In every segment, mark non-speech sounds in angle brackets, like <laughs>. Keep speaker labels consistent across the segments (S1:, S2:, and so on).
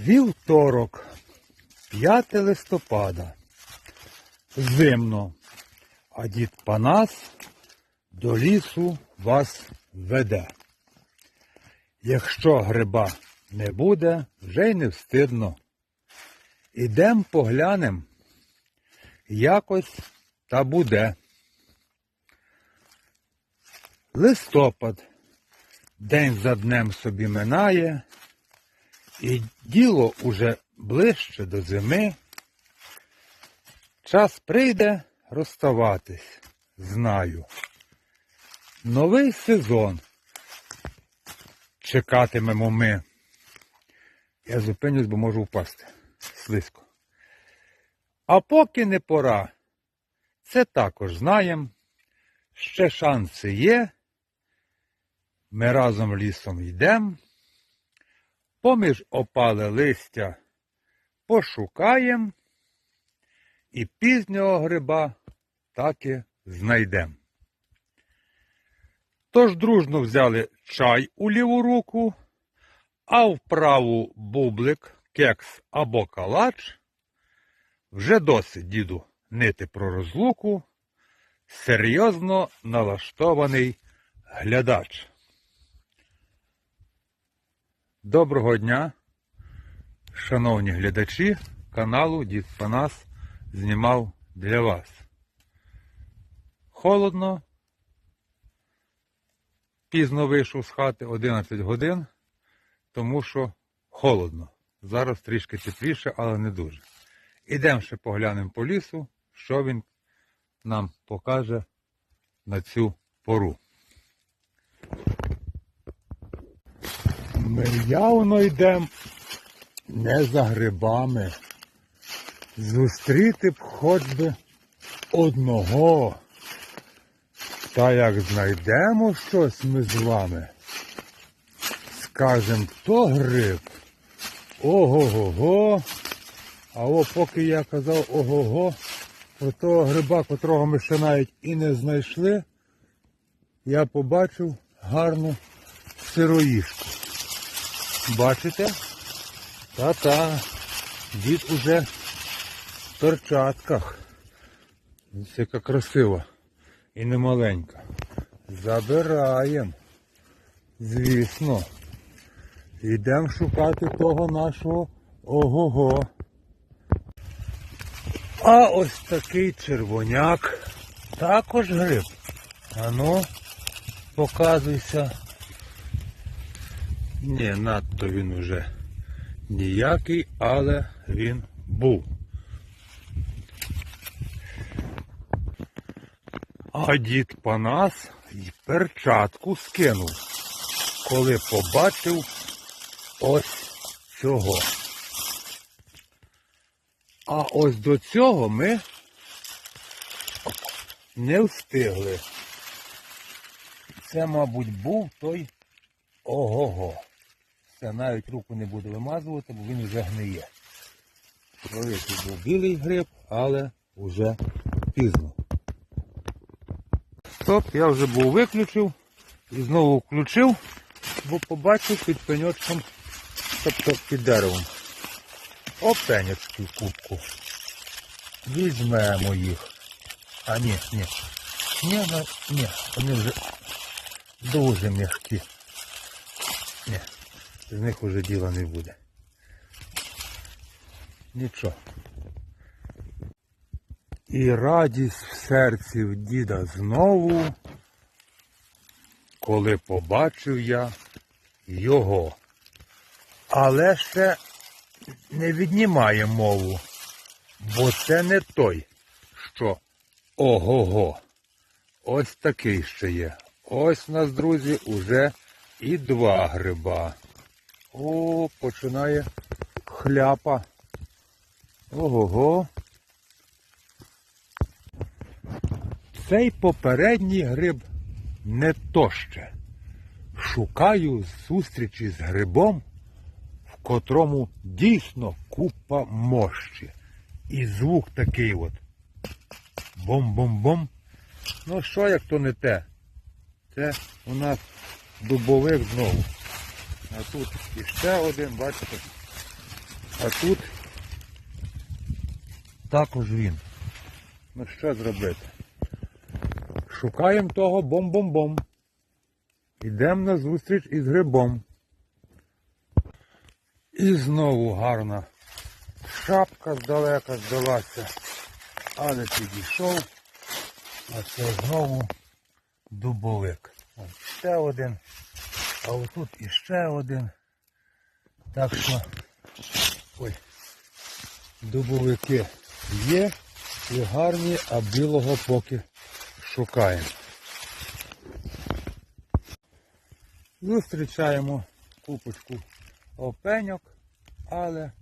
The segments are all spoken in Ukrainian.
S1: Вівторок, 5 листопада. Зимно. А дід Панас до лісу вас веде. Якщо гриба не буде, вже й не встидно. Ідем поглянем. Якось та буде. Листопад. День за днем собі минає. І діло уже ближче до зими. Час прийде розставатись, знаю. Новий сезон. Чекатимемо ми. Я зупинюсь, бо можу впасти. Слизько. А поки не пора. Це також знаємо. Ще шанси є. Ми разом лісом йдемо. Поміж опале листя пошукаєм і пізнього гриба таки знайдем. Тож дружно взяли чай у ліву руку, а в праву бублик, кекс або калач. Вже досить, діду, нити про розлуку, серйозно налаштований глядач. Доброго дня, шановні глядачі каналу Дід Панас знімав для вас. Холодно. Пізно вийшов з хати 11 годин, тому що холодно. Зараз трішки тепліше, але не дуже. Ідемо ще поглянемо по лісу, що він нам покаже на цю пору. Ми явно йдемо не за грибами. Зустріти б хоч би одного. Та як знайдемо щось ми з вами, скажем, то гриб. Ого-го-го. А о, поки я казав ого-го, про того гриба, котрого ми ще навіть і не знайшли, я побачив гарну сироїшку. Бачите? Та-та. Дід уже в перчатках. Ось яка красива і не маленька. Забираємо. Звісно. Йдемо шукати того нашого ого-го. А ось такий червоняк. Також гриб. Ану, показуйся. Ні, надто він уже ніякий, але він був. А дід Панас і перчатку скинув, коли побачив ось цього. А ось до цього ми не встигли. Це, мабуть, був той ого-го. Це навіть руку не буду вимазувати, бо він вже гниє. Великий був білий гриб, але вже пізно. Стоп, я вже був виключив і знову включив, бо побачив під пеньочком, тобто під деревом. Опенячки в кубку. Візьмемо їх. А ні, ні. Ні, ну, ні, вони вже дуже м'які. Ні, з них уже діла не буде. Нічого. І радість в серці в діда знову, коли побачив я його. Але ще не віднімає мову, бо це не той, що ого-го. Ось такий ще є. Ось нас, друзі, уже і два гриба. О, починає хляпа. Ого-го. Цей попередній гриб не то ще. Шукаю зустрічі з грибом, в котрому дійсно купа мощі. І звук такий от. Бом-бом-бом. Ну що, як то не те? Це у нас дубовик знову. А тут іще один, бачите, А тут також він. Ну що зробити? Шукаємо того бом-бом-бом. Ідемо на зустріч із грибом. І знову гарна шапка здалека здалася. Але підійшов. А це знову дубовик. Ще один. А отут іще один. Так що ой, дубовики є і гарні, а білого поки шукаємо. Зустрічаємо купочку опеньок, але,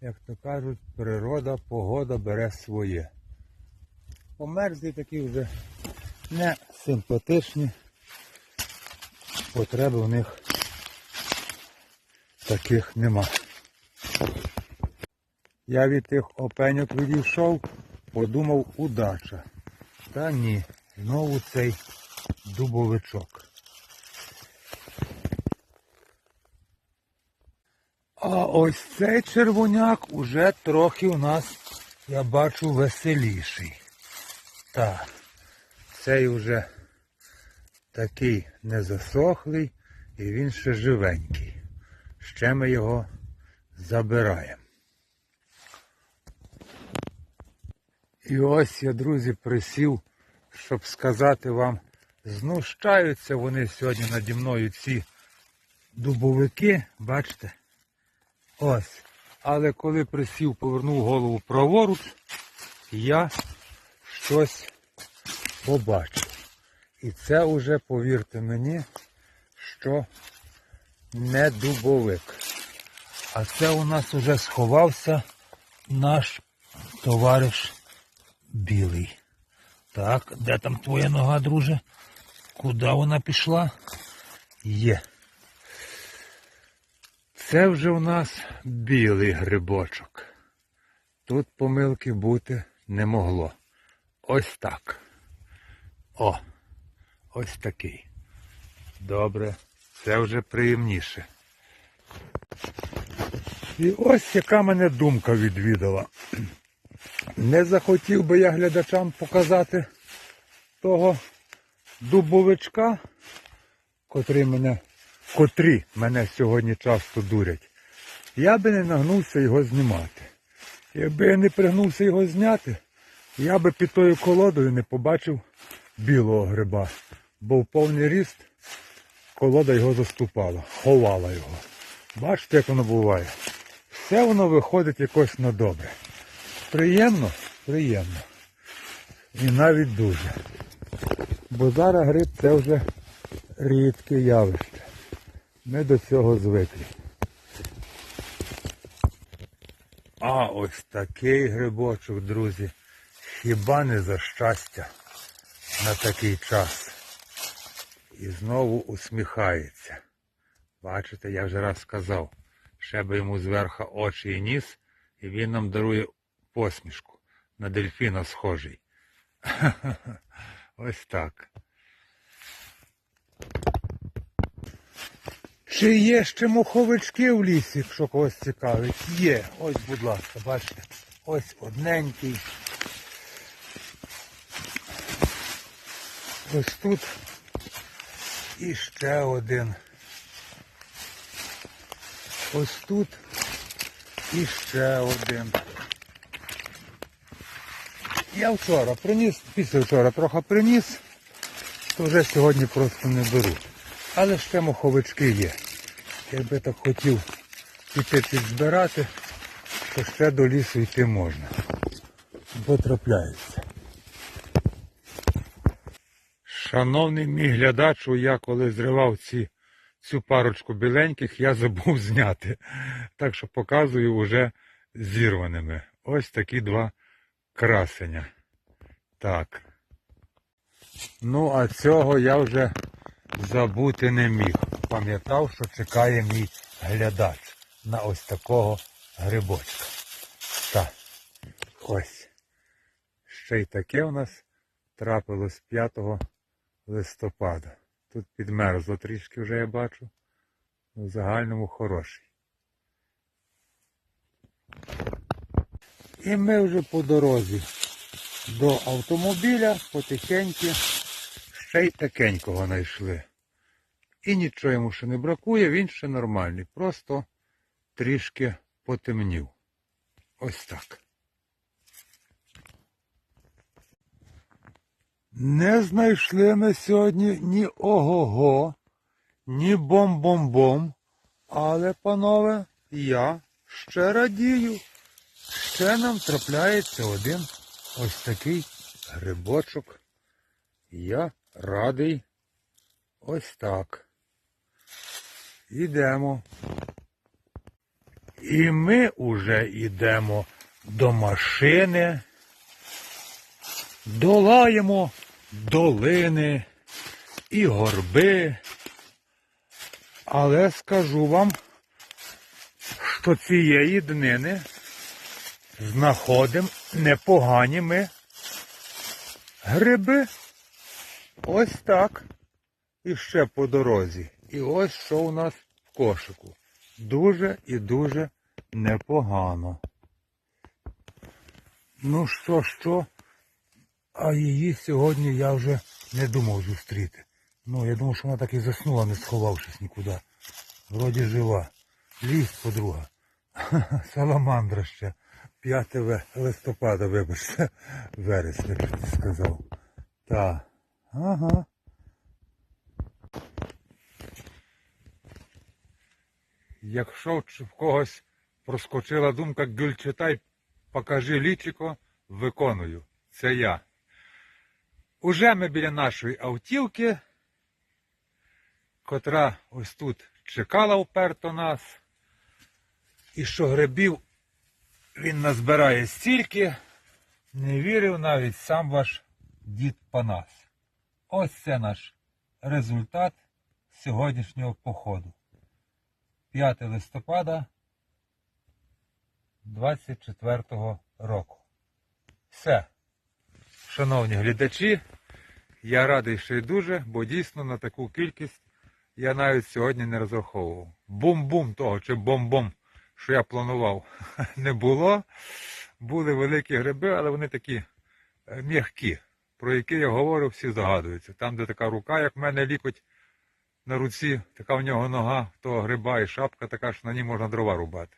S1: як то кажуть, природа, погода бере своє. Померзлі такі вже не симпатичні. Потреби в них таких нема. Я від тих опеньок відійшов, подумав удача. Та ні, знову цей дубовичок. А ось цей червоняк уже трохи у нас, я бачу, веселіший. Так, цей уже такий незасохлий і він ще живенький. Ще ми його забираємо. І ось я, друзі, присів, щоб сказати вам, знущаються вони сьогодні наді мною ці дубовики, бачите? Ось. Але коли присів, повернув голову праворуч, я щось побачив. І це вже, повірте мені, що не дубовик. А це у нас уже сховався наш товариш білий. Так, де там твоя нога, друже? Куди вона пішла? Є. Це вже у нас білий грибочок. Тут помилки бути не могло. Ось так. О, ось такий. Добре, це вже приємніше. І ось яка мене думка відвідала. Не захотів би я глядачам показати того дубовичка, котрий мене, котрі мене сьогодні часто дурять. Я би не нагнувся його знімати. Якби я не пригнувся його зняти, я би під тою колодою не побачив білого гриба, бо в повний ріст колода його заступала, ховала його. Бачите, як воно буває. Все воно виходить якось на добре. Приємно? Приємно. І навіть дуже. Бо зараз гриб це вже рідке явище. Ми до цього звикли. А ось такий грибочок, друзі. Хіба не за щастя на такий час. І знову усміхається. Бачите, я вже раз сказав, ще би йому зверха очі і ніс, і він нам дарує посмішку. На дельфіна схожий. <laughs> Ось так. Чи є ще муховички в лісі, якщо когось цікавить? Є. Ось, будь ласка, бачите. Ось одненький. Ось тут і ще один. Ось тут і ще один. Я вчора приніс, після вчора трохи приніс, то вже сьогодні просто не беру. Але ще моховички є. Якби так хотів піти підзбирати, то ще до лісу йти можна. Бо трапляється. Шановний мій глядачу, я коли зривав ці, цю парочку біленьких, я забув <laughs> зняти. Так що показую вже зірваними. Ось такі два красення. Так. Ну, а цього я вже забути не міг. Пам'ятав, що чекає мій глядач на ось такого грибочка. Так. Ось. Ще й таке у нас трапилось 5 листопада. Тут підмерзло трішки вже я бачу. У загальному хороший. І ми вже по дорозі до автомобіля потихеньку ще й такенького знайшли. І нічого йому ще не бракує, він ще нормальний. Просто трішки потемнів. Ось так. Не знайшли ми сьогодні ні ого-го, ні бом-бом-бом. Але, панове, я ще радію. Ще нам трапляється один ось такий грибочок. Я радий. Ось так. Ідемо. І ми уже йдемо до машини, долаємо долини і горби. Але скажу вам, що цієї днини знаходимо непогані ми гриби. Ось так. І ще по дорозі. І ось що у нас в кошику. Дуже і дуже непогано. Ну що, що? А її сьогодні я вже не думав зустріти. Ну, я думав, що вона так і заснула, не сховавшись нікуди. Вроді жива. Ліс, подруга. <laughs> Саламандра ще. 5 листопада, вибачте, <laughs> вересня, як ти сказав. Так. Ага. Якщо в когось проскочила думка Гюльчатай, покажи лічико, виконую. Це я. Уже ми біля нашої автівки, котра ось тут чекала вперто нас. І що грибів він назбирає стільки, не вірив навіть сам ваш дід Панас. Ось це наш результат сьогоднішнього походу. 5 листопада 24 року. Все. Шановні глядачі, я радий ще й дуже, бо дійсно на таку кількість я навіть сьогодні не розраховував. Бум-бум того чи бом-бом, що я планував, <laughs> не було. Були великі гриби, але вони такі е, м'які, про які я говорив, всі загадуються. Там, де така рука, як в мене лікоть на руці, така в нього нога, того гриба і шапка така, що на ній можна дрова рубати.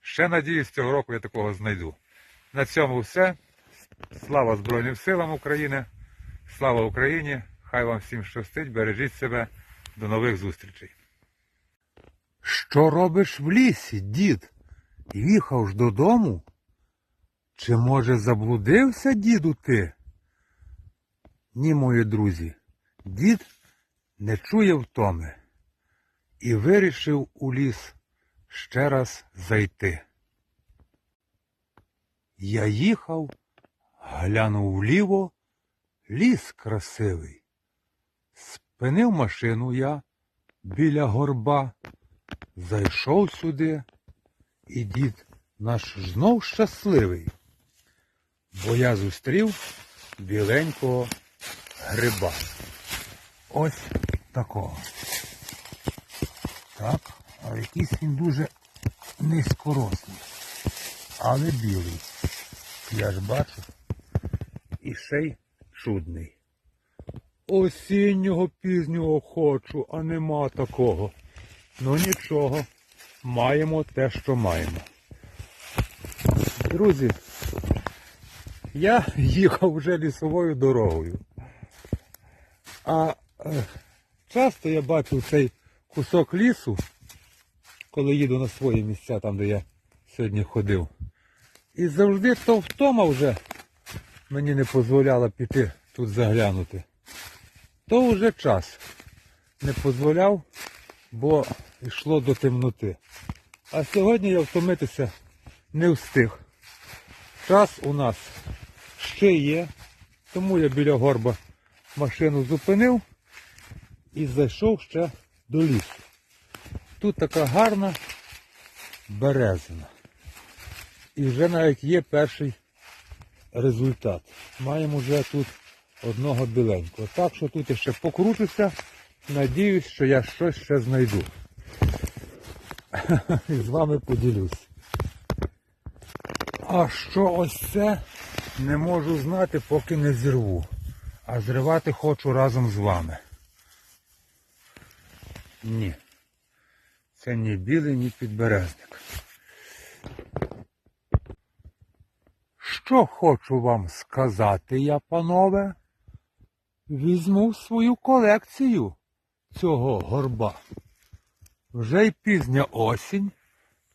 S1: Ще надіюсь, цього року я такого знайду. На цьому все. Слава Збройним силам України. Слава Україні! Хай вам всім щастить, бережіть себе. До нових зустрічей. Що робиш в лісі, дід? Їхав ж додому? Чи, може, заблудився, діду, ти? Ні, мої друзі, дід не чує втоми і вирішив у ліс ще раз зайти. Я їхав, глянув вліво, ліс красивий. Спинив машину я біля горба, зайшов сюди, і дід наш знов щасливий, бо я зустрів біленького гриба. Ось такого. Так, а якийсь він дуже низькорослий, але білий. Я ж бачу. І ще чудний. Осіннього пізнього хочу, а нема такого. Ну нічого, маємо те, що маємо. Друзі, я <laughs> їхав вже лісовою дорогою. А е, часто я бачу цей кусок лісу, коли їду на свої місця, там де я сьогодні ходив. І завжди то втома вже мені не дозволяла піти тут заглянути. То вже час не дозволяв, бо йшло до темноти. А сьогодні я втомитися не встиг. Час у нас ще є, тому я біля горба машину зупинив і зайшов ще до лісу. Тут така гарна березина. І вже навіть є перший результат. Маємо вже тут одного біленького. Так що тут ще покрутуся. Надіюсь, що я щось ще знайду. <laughs> І з вами поділюсь. А що ось це не можу знати, поки не зірву. А зривати хочу разом з вами. Ні. Це ні білий, ні підберезник. Що хочу вам сказати я, панове? Візьму свою колекцію цього горба. Вже й пізня осінь,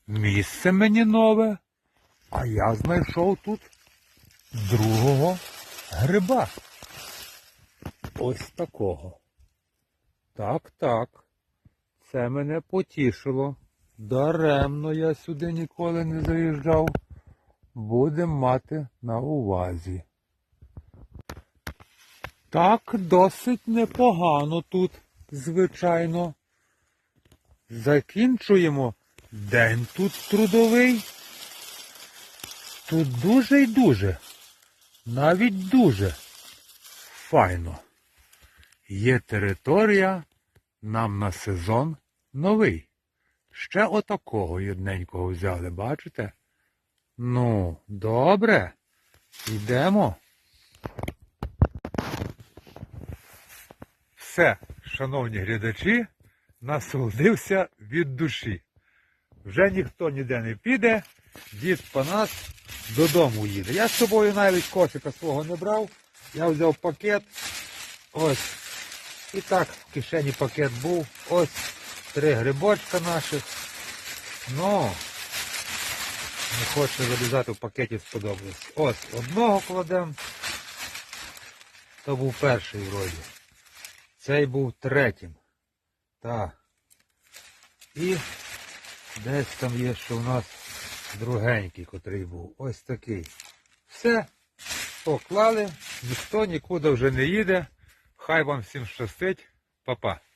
S1: місце мені нове, а я знайшов тут другого гриба. Ось такого. Так, так. Це мене потішило. Даремно я сюди ніколи не заїжджав. Будем мати на увазі. Так, досить непогано тут, звичайно. Закінчуємо день тут трудовий. Тут дуже й дуже, навіть дуже файно. Є територія нам на сезон новий. Ще отакого єдненького взяли, бачите? Ну, добре. Йдемо. Все, шановні глядачі, насолодився від душі. Вже ніхто ніде не піде, дід по нас додому їде. Я з собою навіть кошика свого не брав. Я взяв пакет. Ось. І так в кишені пакет був. Ось три грибочка наших. Ну, не хоче вилізати в пакеті сподобалось. Ось одного кладемо. То був перший вроді. Цей був третім. Так. І десь там є, що у нас другенький, котрий був. Ось такий. Все. Поклали, ніхто нікуди вже не їде. Хай вам всім щастить. Па-па.